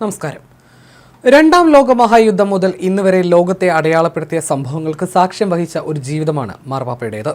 നമസ്കാരം. രണ്ടാം ലോക മഹായുദ്ധം മുതൽ ഇന്ന് വരെ ലോകത്തെ അടയാളപ്പെടുത്തിയ സംഭവങ്ങൾക്ക് സാക്ഷ്യം വഹിച്ച ഒരു ജീവിതമാണ് മാർപ്പാപ്പയുടേത്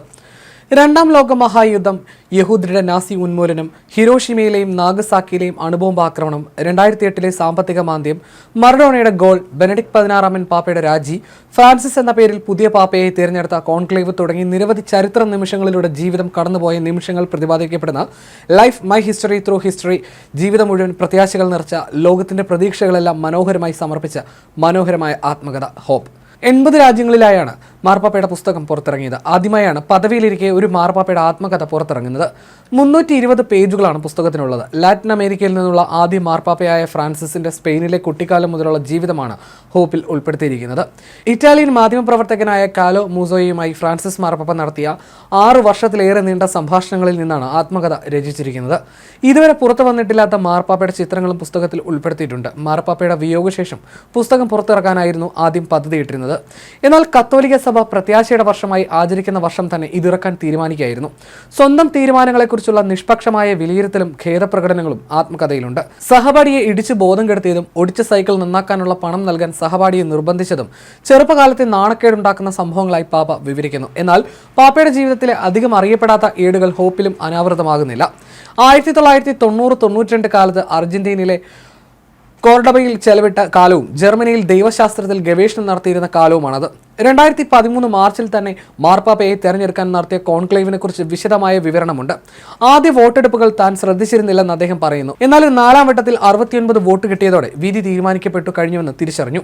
രണ്ടാം ലോക മഹായുദ്ധം യഹൂദരുടെ നാസി ഉന്മൂലനം ഹിരോഷിമയിലെയും നാഗസാക്കിയിലെയും അണുബോംബ് ആക്രമണം രണ്ടായിരത്തി എട്ടിലെ സാമ്പത്തിക മാന്ദ്യം മറഡോണയുടെ ഗോൾ ബെനഡിക് പതിനാറാമൻ പാപ്പയുടെ രാജി ഫ്രാൻസിസ് എന്ന പേരിൽ പുതിയ പാപ്പയെ തിരഞ്ഞെടുത്ത കോൺക്ലേവ് തുടങ്ങി നിരവധി ചരിത്ര നിമിഷങ്ങളിലൂടെ ജീവിതം കടന്നുപോയ നിമിഷങ്ങൾ പ്രതിപാദിക്കപ്പെടുന്ന life my history through history ജീവിതം മുഴുവൻ പ്രത്യാശകൾ നിറച്ച ലോകത്തിന്റെ പ്രതീക്ഷകളെല്ലാം മനോഹരമായി സമർപ്പിച്ച മനോഹരമായ ആത്മകഥ ഹോപ്പ്. എൺപത് രാജ്യങ്ങളിലായാണ് മാർപ്പാപ്പയുടെ പുസ്തകം പുറത്തിറങ്ങിയത്. ആദ്യമായാണ് പദവിയിലിരിക്കെ ഒരു മാർപ്പാപ്പയുടെ ആത്മകഥ പുറത്തിറങ്ങുന്നത്. മുന്നൂറ്റി ഇരുപത് പേജുകളാണ് പുസ്തകത്തിനുള്ളത്. ലാറ്റിൻ അമേരിക്കയിൽ നിന്നുള്ള ആദ്യ മാർപ്പാപ്പയായ ഫ്രാൻസിസിന്റെ സ്പെയിനിലെ കുട്ടിക്കാലം മുതലുള്ള ജീവിതമാണ് ഹോപ്പിൽ ഉൾപ്പെടുത്തിയിരിക്കുന്നത്. ഇറ്റാലിയൻ മാധ്യമപ്രവർത്തകനായ കാലോ മൂസോയുമായി ഫ്രാൻസിസ് മാർപ്പാപ്പ നടത്തിയ ആറു വർഷത്തിലേറെ നീണ്ട സംഭാഷണങ്ങളിൽ നിന്നാണ് ആത്മകഥ രചിച്ചിരിക്കുന്നത്. ഇതുവരെ പുറത്തു വന്നിട്ടില്ലാത്ത മാർപ്പാപ്പയുടെ ചിത്രങ്ങളും പുസ്തകത്തിൽ ഉൾപ്പെടുത്തിയിട്ടുണ്ട്. മാർപ്പാപ്പയുടെ വിയോഗശേഷം പുസ്തകം പുറത്തിറക്കാനായിരുന്നു ആദ്യം പദ്ധതിയിട്ടിരുന്നത്. എന്നാൽ കത്തോലിക്ക പ്രത്യാശയുടെ വർഷമായി ആചരിക്കുന്ന വർഷം തന്നെ ഇതിറക്കാൻ തീരുമാനിക്കുകയായിരുന്നു. സ്വന്തം തീരുമാനങ്ങളെക്കുറിച്ചുള്ള നിഷ്പക്ഷമായ വിലയിരുത്തലും ഖേദപ്രകടനങ്ങളും ആത്മകഥയിലുണ്ട്. സഹപാഠിയെ ഇടിച്ച് ബോധം കെടുത്തിയതും ഒടിച്ച സൈക്കിൾ നന്നാക്കാനുള്ള പണം നൽകാൻ സഹപാഠിയെ നിർബന്ധിച്ചതും ചെറുപ്പകാലത്തെ നാണക്കേടുണ്ടാക്കുന്ന സംഭവങ്ങളായി പാപ്പ വിവരിക്കുന്നു. എന്നാൽ പാപ്പയുടെ ജീവിതത്തിലെ അധികം അറിയപ്പെടാത്ത ഏടുകൾ ഹോപ്പിലും അനാവൃതമാകുന്നില്ല. ആയിരത്തി തൊള്ളായിരത്തി തൊണ്ണൂറ് തൊണ്ണൂറ്റിരണ്ട് കാലത്ത് അർജന്റീനയിലെ കോർഡബയിൽ ചെലവിട്ട കാലവും ജർമ്മനിയിൽ ദൈവശാസ്ത്രത്തിൽ ഗവേഷണം നടത്തിയിരുന്ന കാലവുമാണത്. രണ്ടായിരത്തി പതിമൂന്ന് മാർച്ചിൽ തന്നെ മാർപ്പാപ്പയെ തെരഞ്ഞെടുക്കാൻ നടത്തിയ കോൺക്ലേവിനെ കുറിച്ച് വിശദമായ വിവരണമുണ്ട്. ആദ്യ വോട്ടെടുപ്പുകൾ താൻ ശ്രദ്ധിച്ചിരുന്നില്ലെന്ന് അദ്ദേഹം പറയുന്നു. എന്നാൽ നാലാം വട്ടത്തിൽ അറുപത്തിയൊൻപത് വോട്ട് കിട്ടിയതോടെ വിധി തീരുമാനിക്കപ്പെട്ടു കഴിഞ്ഞുവെന്ന് തിരിച്ചറിഞ്ഞു.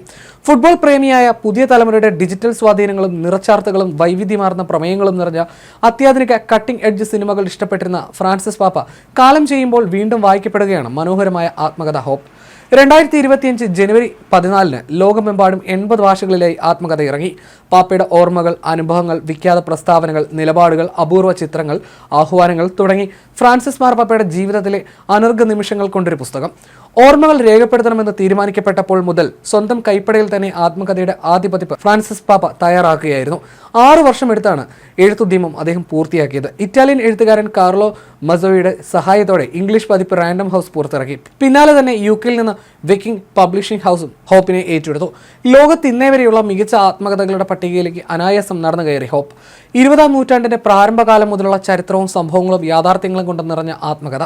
ഫുട്ബോൾ പ്രേമിയായ പുതിയ തലമുറയുടെ ഡിജിറ്റൽ സ്വാധീനങ്ങളും നിറച്ചാർത്തുകളും വൈവിധ്യമാർന്ന പ്രമേയങ്ങളും നിറഞ്ഞ അത്യാധുനിക കട്ടിംഗ് എഡ്ജ് സിനിമകൾ ഇഷ്ടപ്പെട്ടിരുന്ന ഫ്രാൻസിസ് പാപ്പ കാലം ചെയ്യുമ്പോൾ വീണ്ടും വായിക്കപ്പെടുകയാണ് മനോഹരമായ ആത്മകഥ ഹോപ്പ്. രണ്ടായിരത്തി ഇരുപത്തിയഞ്ച് ജനുവരി പതിനാലിന് ലോകമെമ്പാടും എൺപത് ഭാഷകളിലായി ആത്മകഥ ഇറങ്ങി. പാപ്പയുടെ ഓർമ്മകൾ അനുഭവങ്ങൾ വിഖ്യാത പ്രസ്താവനകൾ നിലപാടുകൾ അപൂർവ ചിത്രങ്ങൾ ആഹ്വാനങ്ങൾ തുടങ്ങി ഫ്രാൻസിസ് മാർപ്പാപ്പയുടെ ജീവിതത്തിലെ അനർഘ നിമിഷങ്ങൾ കൊണ്ടൊരു പുസ്തകം. ഓർമ്മകൾ രേഖപ്പെടുത്തണമെന്ന് തീരുമാനിക്കപ്പെട്ടപ്പോൾ മുതൽ സ്വന്തം കൈപ്പടയിൽ തന്നെ ആത്മകഥയുടെ ആദ്യ പതിപ്പ് ഫ്രാൻസിസ് പാപ്പ തയ്യാറാക്കുകയായിരുന്നു. ആറു വർഷമെടുത്താണ് എഴുത്തുദ്യമം അദ്ദേഹം പൂർത്തിയാക്കിയത്. ഇറ്റാലിയൻ എഴുത്തുകാരൻ കാർലോ മസോയുടെ സഹായത്തോടെ ഇംഗ്ലീഷ് പതിപ്പ് റാൻഡം ഹൗസ് പുറത്തിറക്കി. പിന്നാലെ തന്നെ യു കെയിൽ നിന്ന് വെക്കിംഗ് പബ്ലിഷിംഗ് ഹൗസും ഹോപ്പിനെ ഏറ്റെടുത്തു. ലോകത്ത് ഇന്നേ വരെയുള്ള മികച്ച ആത്മകഥകളുടെ പട്ടികയിലേക്ക് അനായാസം നടന്നു കയറി ഹോപ്പ്. ഇരുപതാം നൂറ്റാണ്ടിന്റെ പ്രാരംഭകാലം മുതലുള്ള ചരിത്രവും സംഭവങ്ങളും യാഥാർത്ഥ്യങ്ങളും കൊണ്ട് നിറഞ്ഞ ആത്മകഥ.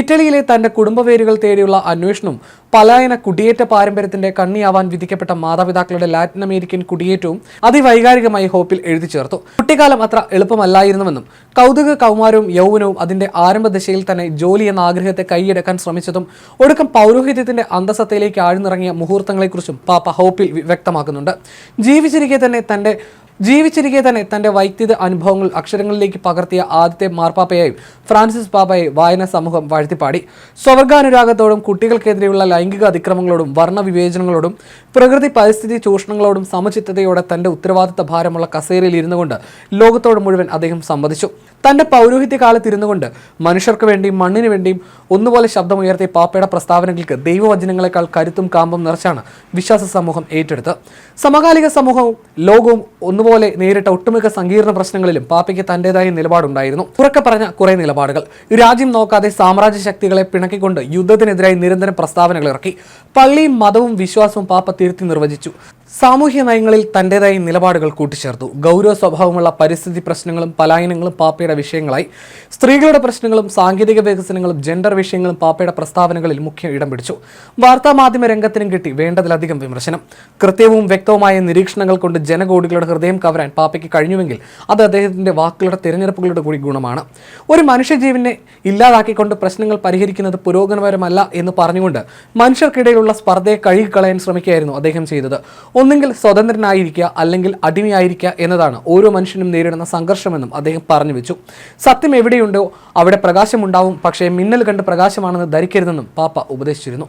ഇറ്റലിയിലെ തന്റെ കുടുംബവേരുകൾ തേടിയുള്ള അന്വേഷണവും പലായന കുടിയേറ്റ പാരമ്പര്യത്തിന്റെ കണ്ണിയാവാൻ വിധിക്കപ്പെട്ട മാതാപിതാക്കളുടെ ലാറ്റിൻ അമേരിക്കൻ കുടിയേറ്റവും അതിവൈകാരികമായി ഹോപ്പിൽ എഴുതി ചേർത്തു. കുട്ടിക്കാലം അത്ര എളുപ്പമല്ലായിരുന്നുവെന്നും കൗതുക കൗമാരവും യൗവനവും അതിന്റെ ആരംഭദശയിൽ തന്നെ ജോലി എന്ന ആഗ്രഹത്തെ കൈയടക്കാൻ ശ്രമിച്ചതും ഒടുക്കം പൗരോഹിത്യത്തിന്റെ അന്തസത്തയിലേക്ക് ആഴ്ന്നിറങ്ങിയ മുഹൂർത്തങ്ങളെക്കുറിച്ചും പാപ്പ ഹോപ്പിൽ വ്യക്തമാക്കുന്നുണ്ട്. ജീവിച്ചിരിക്കെ തന്നെ തന്റെ ജീവിച്ചിരിക്കെ തന്നെ തന്റെ വൈദ്യുത അനുഭവങ്ങൾ അക്ഷരങ്ങളിലേക്ക് പകർത്തിയ ആദ്യത്തെ മാർപ്പാപ്പയായും ഫ്രാൻസിസ് പാപ്പയെ വായനാ സമൂഹം വാഴ്ത്തിപ്പാടി. സ്വവർഗാനുരാഗത്തോടും കുട്ടികൾക്കെതിരെയുള്ള ലൈംഗിക അതിക്രമങ്ങളോടും വർണവിവേചനങ്ങളോടും പ്രകൃതി പരിസ്ഥിതി ചൂഷണങ്ങളോടും സമചിത്തതയോടെ തന്റെ ഉത്തരവാദിത്ത ഭാരമുള്ള കസേരയിൽ ഇരുന്നുകൊണ്ട് ലോകത്തോട് മുഴുവൻ അദ്ദേഹം സംവദിച്ചു. തന്റെ പൗരോഹിത്യ കാലത്ത് ഇരുന്നു കൊണ്ട് മനുഷ്യർക്ക് വേണ്ടിയും മണ്ണിന് വേണ്ടിയും ഒന്നുപോലെ ശബ്ദമുയർത്തിയ പാപ്പയുടെ പ്രസ്താവനകൾക്ക് ദൈവവചനങ്ങളെക്കാൾ കരുത്തും കാമ്പും നിറച്ചാണ് വിശ്വാസ സമൂഹം ഏറ്റെടുത്തത്. സമകാലിക സമൂഹവും ലോകവും ഒന്നുപോലെ നേരിട്ട ഒട്ടുമിക്ക സങ്കീർണ പ്രശ്നങ്ങളിലും പാപ്പയ്ക്ക് തന്റേതായ നിലപാടുണ്ടായിരുന്നു. ഉറക്കെ പറഞ്ഞ കുറെ നിലപാടുകൾ. രാജ്യം നോക്കാതെ സാമ്രാജ്യ ശക്തികളെ പിണക്കിക്കൊണ്ട് യുദ്ധത്തിനെതിരായി നിരന്തരം പ്രസ്താവനകൾ ഇറക്കി. പള്ളിയും മതവും വിശ്വാസവും പാപ്പ തിരുത്തി നിർവചിച്ചു. സാമൂഹ്യ നയങ്ങളിൽ തന്റേതായ നിലപാടുകൾ കൂട്ടിച്ചേർത്തു. ഗൗരവ സ്വഭാവമുള്ള പരിസ്ഥിതി പ്രശ്നങ്ങളും പലായനങ്ങളും പാപ്പയുടെ വിഷയങ്ങളായി. സ്ത്രീകളുടെ പ്രശ്നങ്ങളും സാങ്കേതിക വികസനങ്ങളും ജെൻഡർ വിഷയങ്ങളും പാപ്പയുടെ പ്രസ്താവനകളിൽ മുഖ്യ ഇടം പിടിച്ചു. വാർത്താമാധ്യമ രംഗത്തിനും കിട്ടി വേണ്ടതിലധികം വിമർശനം. കൃത്യവും വ്യക്തവുമായ നിരീക്ഷണങ്ങൾ കൊണ്ട് ജനകോടികളുടെ ഹൃദയം കവരാൻ പാപ്പയ്ക്ക് കഴിഞ്ഞുവെങ്കിൽ അത് അദ്ദേഹത്തിന്റെ വാക്കുകളുടെ തിരഞ്ഞെടുപ്പുകളുടെ കൂടി ഗുണമാണ്. ഒരു മനുഷ്യജീവനെ ഇല്ലാതാക്കിക്കൊണ്ട് പ്രശ്നങ്ങൾ പരിഹരിക്കുന്നത് പുരോഗമനപരമല്ല എന്ന് പറഞ്ഞുകൊണ്ട് മനുഷ്യർക്കിടയിലുള്ള സ്പർദ്ധയെ കഴുകിക്കളയാൻ ശ്രമിക്കുകയായിരുന്നു അദ്ദേഹം ചെയ്തത്. ഒന്നുകിൽ സ്വതന്ത്രനായിരിക്കുക അല്ലെങ്കിൽ അടിമയായിരിക്കുക എന്നതാണ് ഓരോ മനുഷ്യനും നേരിടുന്ന സംഘർഷമെന്നും അദ്ദേഹം പറഞ്ഞു വെച്ചു. സത്യം എവിടെയുണ്ടോ അവിടെ പ്രകാശമുണ്ടാവും പക്ഷേ മിന്നൽ കണ്ട് പ്രകാശമാണെന്ന് ധരിക്കരുതെന്നും പാപ്പ ഉപദേശിച്ചിരുന്നു.